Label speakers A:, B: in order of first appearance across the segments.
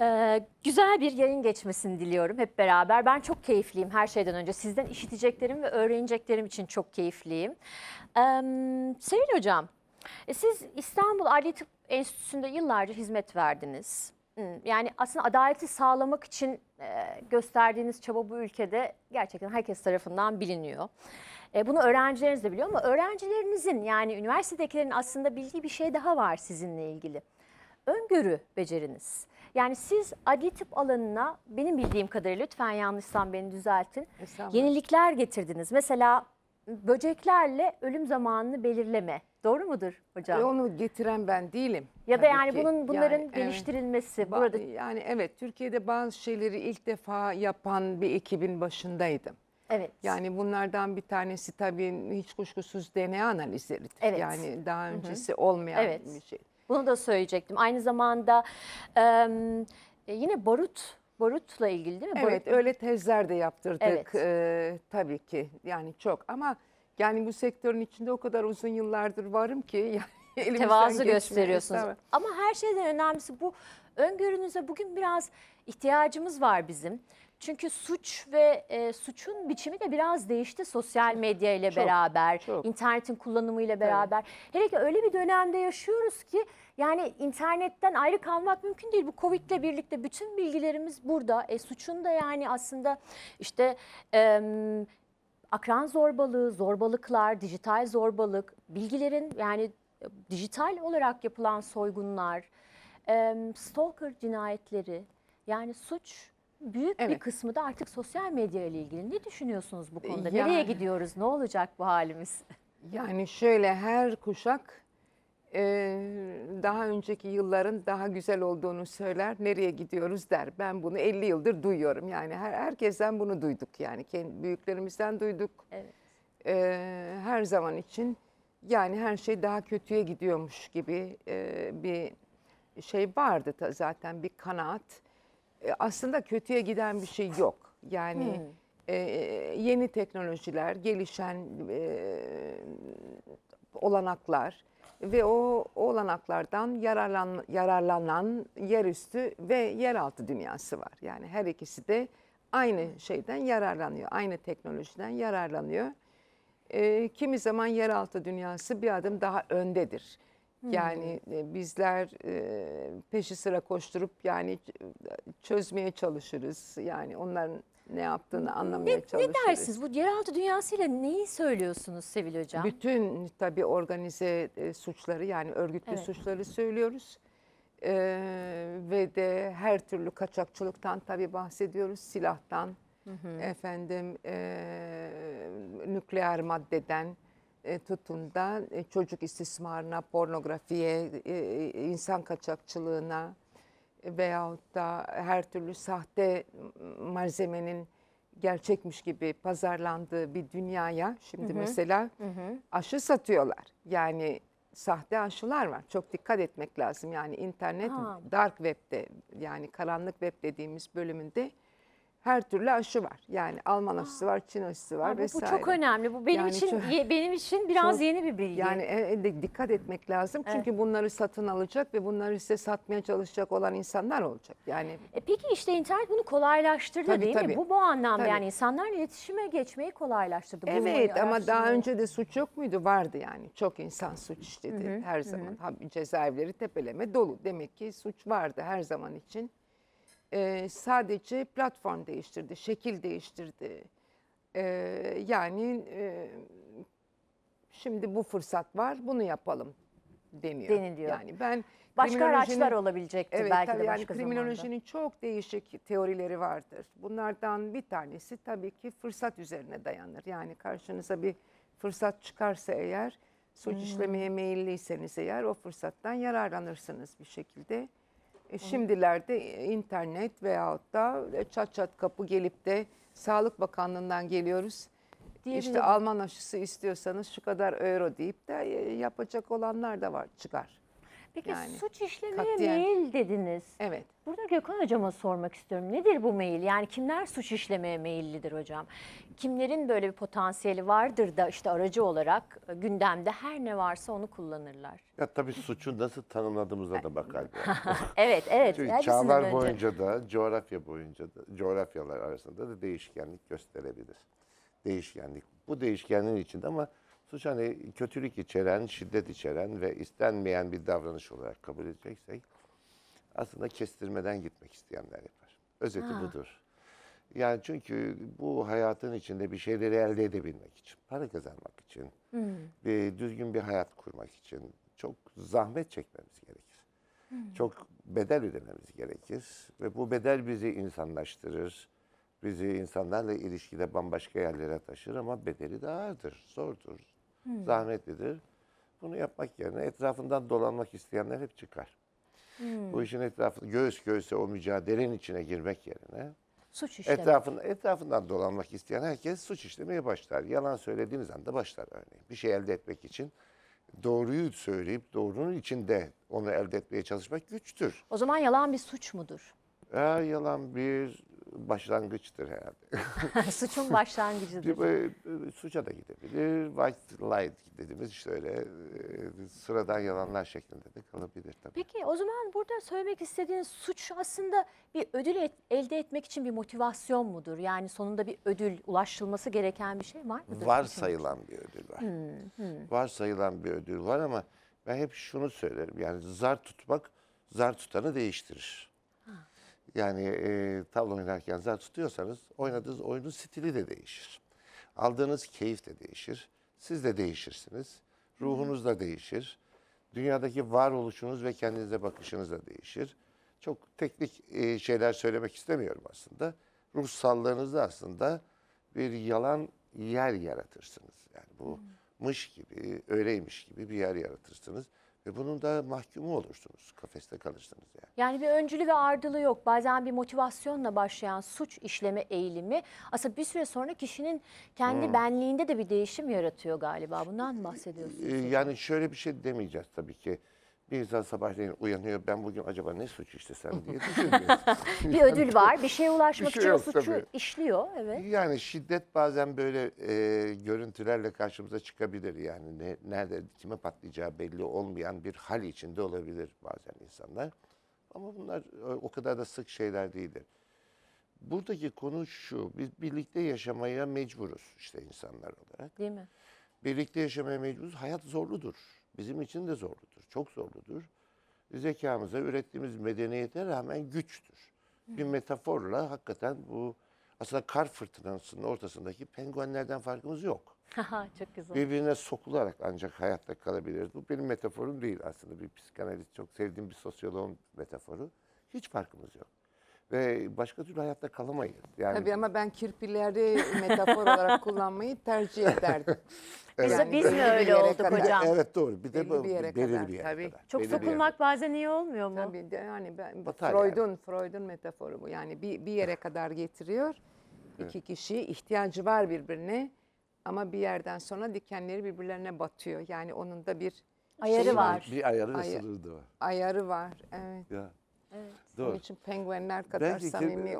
A: Ee, güzel bir yayın geçmesini diliyorum hep beraber. Ben çok keyifliyim her şeyden önce. Sizden işiteceklerim ve öğreneceklerim için çok keyifliyim. Ee, Sevil Hocam, e, siz İstanbul Adli Tıp Enstitüsü'nde yıllarca hizmet verdiniz. Yani aslında adaleti sağlamak için e, gösterdiğiniz çaba bu ülkede gerçekten herkes tarafından biliniyor. E, Bunu öğrencileriniz de biliyor ama öğrencilerinizin yani üniversitedekilerin aslında bildiği bir şey daha var sizinle ilgili öngörü beceriniz. Yani siz adli tıp alanına benim bildiğim kadarıyla lütfen yanlışsam beni düzeltin.
B: Estağfurullah.
A: Yenilikler getirdiniz. Mesela böceklerle ölüm zamanını belirleme. Doğru mudur hocam?
B: E, Onu getiren ben değilim.
A: ya da
B: tabii
A: yani
B: ki.
A: bunun bunların
B: Yani, evet.
A: geliştirilmesi
B: Ba-
A: burada
B: Yani evet Türkiye'de bazı şeyleri ilk defa yapan bir ekibin başındaydım.
A: evet.
B: Yani bunlardan bir tanesi tabii hiç kuşkusuz DNA analizleridir.
A: Evet.
B: Yani daha öncesi olmayan
A: Evet.
B: bir şey.
A: Bunu da söyleyecektim. Aynı zamanda e, yine barut barutla ilgili değil mi?
B: Evet
A: Barut-
B: öyle tezler de yaptırdık
A: Evet.
B: Ee, tabii ki yani çok ama yani bu sektörün içinde o kadar uzun yıllardır varım ki yani
A: tevazu gösteriyorsunuz. Ama her şeyden önemlisi bu öngörünüze bugün biraz ihtiyacımız var bizim. Çünkü suç ve e, suçun biçimi de biraz değişti sosyal medya ile
B: Çok,
A: beraber,
B: çok.
A: internetin kullanımıyla beraber. Hele ki öyle bir dönemde yaşıyoruz ki yani internetten ayrı kalmak mümkün değil. Bu Covid'le birlikte bütün bilgilerimiz burada. E, suçun da yani aslında işte em, akran zorbalığı, zorbalıklar, dijital zorbalık, bilgilerin yani e, dijital olarak yapılan soygunlar, stalker cinayetleri yani suç büyük bir
B: Evet.
A: kısmı da artık sosyal medya ile ilgili. Ne düşünüyorsunuz bu konuda?
B: Yani-
A: Nereye gidiyoruz? Ne olacak bu halimiz?
B: Yani şöyle her kuşak e, daha önceki yılların daha güzel olduğunu söyler. Nereye gidiyoruz der. Ben bunu 50 yıldır duyuyorum. Yani her herkesten bunu duyduk. Yani kendi büyüklerimizden duyduk.
A: Evet.
B: E, her zaman için yani her şey daha kötüye gidiyormuş gibi e, bir şey vardı da zaten bir kanaat. E, aslında kötüye giden bir şey yok. Yani
A: Hmm.
B: e, yeni teknolojiler, gelişen e, olanaklar ve o olanaklardan yararlan, yararlanan yerüstü ve yeraltı dünyası var. Yani her ikisi de aynı şeyden yararlanıyor, aynı teknolojiden yararlanıyor. E, kimi zaman yeraltı dünyası bir adım daha öndedir. Yani e, bizler e, peşi sıra koşturup yani çözmeye çalışırız. Yani onların ne yaptığını anlamaya
A: Ne
B: çalışırız.
A: dersiniz? Bu yeraltı dünyasıyla neyi söylüyorsunuz Sevil Hocam?
B: Bütün tabii organize e, suçları yani örgütlü
A: Evet.
B: suçları söylüyoruz. E, ve de her türlü kaçakçılıktan tabii bahsediyoruz. Silahtan, efendim e, nükleer maddeden tutun da e, çocuk istismarına, pornografiye, e, insan kaçakçılığına e, veyahut da her türlü sahte malzemenin gerçekmiş gibi pazarlandığı bir dünyaya şimdi mesela aşı satıyorlar. Yani sahte aşılar var. Çok dikkat etmek lazım. Yani internet
A: Ha.
B: dark web'de yani karanlık web dediğimiz bölümünde her türlü aşı var. Yani Alman aşısı var, Çin aşısı var
A: Ha, bu, bu
B: vesaire.
A: çok önemli. Bu benim
B: Yani
A: için
B: çok-
A: benim için biraz
B: çok-
A: yeni bir bilgi.
B: Yani e, e, dikkat etmek lazım. Çünkü bunları satın alacak ve bunları size satmaya çalışacak olan insanlar olacak. Yani
A: E peki işte internet bunu kolaylaştırdı
B: Tabii,
A: değil mi?
B: tabii.
A: Bu bu anlamda
B: Tabii.
A: yani insanlarla iletişime geçmeyi kolaylaştırdı. bulmayı,
B: Evet ama daha önce de suç yok muydu? Vardı yani. Çok insan suç işledi her zaman. Tabii cezaevleri tepeleme dolu. Demek ki suç vardı her zaman için. Ee, sadece platform değiştirdi, şekil değiştirdi. Ee, yani e, şimdi bu fırsat var, bunu yapalım deniyor.
A: Deniliyor.
B: Yani ben
A: Başka araçlar olabilecekti
B: Evet
A: belki
B: tabii
A: de
B: yani
A: başka zamanda.
B: kriminolojinin çok değişik teorileri vardır. Bunlardan bir tanesi tabii ki fırsat üzerine dayanır. Yani karşınıza bir fırsat çıkarsa eğer suç
A: Hmm.
B: işlemeye meyilliyseniz eğer o fırsattan yararlanırsınız bir şekilde. E, şimdilerde internet veyahut da çat çat kapı gelip de Sağlık Bakanlığı'ndan geliyoruz. İşte. Alman aşısı istiyorsanız şu kadar euro deyip de e, yapacak olanlar da var çıkar.
A: Peki
B: Yani
A: suç işlemeye
B: katiyen-
A: meyil dediniz.
B: Evet.
A: Burada Gökhan hocama sormak istiyorum. Nedir bu meyil? Yani kimler suç işlemeye meyillidir hocam? Kimlerin böyle bir potansiyeli vardır da işte aracı olarak gündemde her ne varsa onu kullanırlar.
C: Ya tabii suçu nasıl tanımladığımıza da bakar.
A: Evet, evet.
C: Çünkü çağlar
A: önce.
C: boyunca da coğrafya boyunca da coğrafyalar arasında da değişkenlik gösterebilir. Değişkenlik. Bu değişkenliğin içinde ama suç hani kötülük içeren, şiddet içeren ve istenmeyen bir davranış olarak kabul edeceksek aslında kestirmeden gitmek isteyenler yapar. Özeti
A: Ha.
C: budur. Yani çünkü bu hayatın içinde bir şeyleri elde edebilmek için, para kazanmak için, bir düzgün bir hayat kurmak için çok zahmet çekmemiz gerekir. Çok bedel ödememiz gerekir ve bu bedel bizi insanlaştırır. Bizi insanlarla ilişkide bambaşka yerlere taşır ama bedeli de ağırdır, zordur, zahmetlidir. Bunu yapmak yerine etrafından dolanmak isteyenler hep çıkar. Bu işin etrafı göğüs göğüse o mücadelenin içine girmek yerine
A: Suç işleme.
C: Etrafında, etrafından dolanmak isteyen herkes suç işlemeye başlar. Yalan söylediğiniz anda başlar örneğin. Bir şey elde etmek için doğruyu söyleyip doğrunun içinde onu elde etmeye çalışmak güçtür.
A: O zaman yalan bir suç mudur?
C: Ya, yalan bir başlangıçtır herhalde.
A: Suçun başlangıcıdır.
C: Bir, e, suça da gidebilir. White light dediğimiz işte öyle e, sıradan yalanlar şeklinde de kalabilir tabii.
A: Peki o zaman burada söylemek istediğiniz suç aslında bir ödül et- elde etmek için bir motivasyon mudur? Yani sonunda bir ödül ulaşılması gereken bir şey var mıdır?
C: Varsayılan bir ödül var. Varsayılan bir ödül var ama ben hep şunu söylerim. Yani zar tutmak zar tutanı değiştirir. Yani e, tavla oynarken zar tutuyorsanız oynadığınız oyunun stili de değişir. Aldığınız keyif de değişir. Siz de değişirsiniz. Ruhunuz da değişir. Dünyadaki varoluşunuz ve kendinize bakışınız da değişir. Çok teknik e, şeyler söylemek istemiyorum aslında. Ruhsallığınızda aslında bir yalan yer yaratırsınız. Yani bu mış gibi, öyleymiş gibi bir yer yaratırsınız. Ve bunun da mahkumu olursunuz. Kafeste kalırsınız yani.
A: Yani bir öncülü ve ardılı yok. Bazen bir motivasyonla başlayan suç işleme eğilimi aslında bir süre sonra kişinin kendi benliğinde de bir değişim yaratıyor galiba. Bundan mı bahsediyorsunuz?
C: Ee, yani şöyle bir şey demeyeceğiz tabii ki. Bir insan sabahleyin uyanıyor, ben bugün acaba ne suç işlesem diye düşünmüyor.
A: bir ödül var. Bir şeye ulaşmak
C: şey
A: için o
C: yok
A: suçu
C: tabii.
A: işliyor. Evet.
C: Yani şiddet bazen böyle e, görüntülerle karşımıza çıkabilir. Yani ne, nerede kime patlayacağı belli olmayan bir hal içinde olabilir bazen insanlar. Ama bunlar e, o kadar da sık şeyler değildir. Buradaki konu şu, biz birlikte yaşamaya mecburuz işte insanlar olarak.
A: Değil mi?
C: Birlikte yaşamaya mecburuz. Hayat zorludur. Bizim için de zorludur. Çok zorludur. Zekamıza, ürettiğimiz medeniyete rağmen güçtür. Bir metaforla hakikaten bu aslında kar fırtınasının ortasındaki penguenlerden farkımız yok.
A: Çok güzel.
C: Birbirine sokularak ancak hayatta kalabiliriz. Bu benim metaforum değil aslında. Bir psikanalist, çok sevdiğim bir sosyoloğun metaforu. Hiç farkımız yok. Ve başka türlü hayatta kalamayız. Yani
B: Tabii ama ben kirpileri metafor olarak kullanmayı tercih ederdim.
A: Biz,
B: Yani
A: biz
B: belli
A: mi öyle olduk
B: kadar.
A: hocam?
C: Evet doğru. Bir de
B: Belli bir yere
C: belirli
B: kadar,
C: bir yere
B: tabii.
C: kadar.
A: Çok
C: Belli bir yere
A: sokulmak bazen iyi olmuyor mu?
B: Tabii de yani ben
C: Batar
B: Freud'un Freud'un metaforu bu. Yani bir bir yere kadar getiriyor. İki kişi ihtiyacı var birbirine ama bir yerden sonra dikenleri birbirlerine batıyor. Yani onun da bir
A: Ayarı
B: şeyi
A: var.
C: Bir ayarı ve
B: Ay-
C: sınırı da var.
B: Ayarı var. Evet.
C: Ya.
A: Evet.
B: Onun
C: Doğru.
B: için penguenler kadar
C: Belki
B: samimi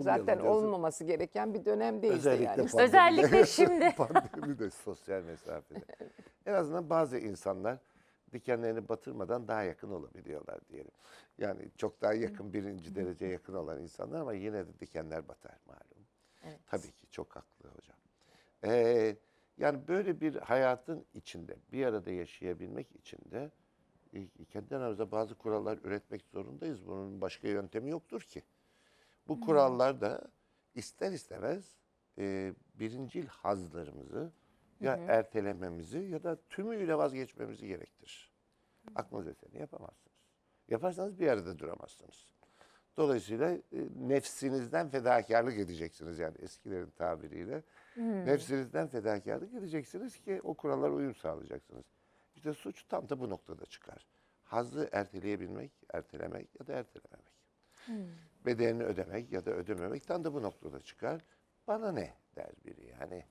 B: zaten olmaması gereken bir dönemdeyiz de
C: Özellikle
B: yani.
C: pandemide.
A: Özellikle şimdi.
C: Pandemide sosyal mesafede. En azından bazı insanlar dikenlerini batırmadan daha yakın olabiliyorlar diyelim. Yani çok daha yakın birinci derece yakın olan insanlar ama yine de dikenler batar malum.
A: Evet.
C: Tabii ki çok haklı hocam. Ee, yani böyle bir hayatın içinde bir arada yaşayabilmek için de kendi aramızda bazı kurallar üretmek zorundayız. Bunun başka yöntemi yoktur ki. Bu kurallar da ister istemez e, birincil hazlarımızı ya ertelememizi ya da tümüyle vazgeçmemizi gerektirir. Aklınız eseni yapamazsınız. Yaparsanız bir arada duramazsınız. Dolayısıyla e, nefsinizden fedakarlık edeceksiniz yani eskilerin tabiriyle. Nefsinizden fedakarlık edeceksiniz ki o kurallara uyum sağlayacaksınız. İşte suç tam da bu noktada çıkar. Hazzı erteleyebilmek, ertelemek ya da ertelememek. Bedelini ödemek ya da ödememek tam da bu noktada çıkar. Bana ne der biri yani.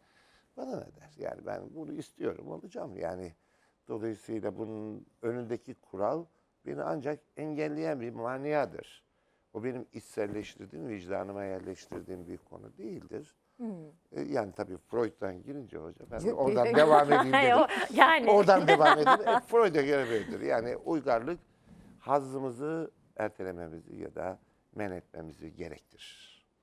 C: Bana ne der? Yani ben bunu istiyorum, alacağım. Yani dolayısıyla bunun önündeki kural beni ancak engelleyen bir maniyadır. O benim içselleştirdiğim, vicdanıma yerleştirdiğim bir konu değildir. E, Yani tabii Freud'dan girince hoca ben de oradan devam edeyim dedim.
A: Yani
C: Oradan devam edeyim. E, Freud'a göre böyledir. Yani uygarlık hazzımızı ertelememizi ya da men etmemizi gerektirir.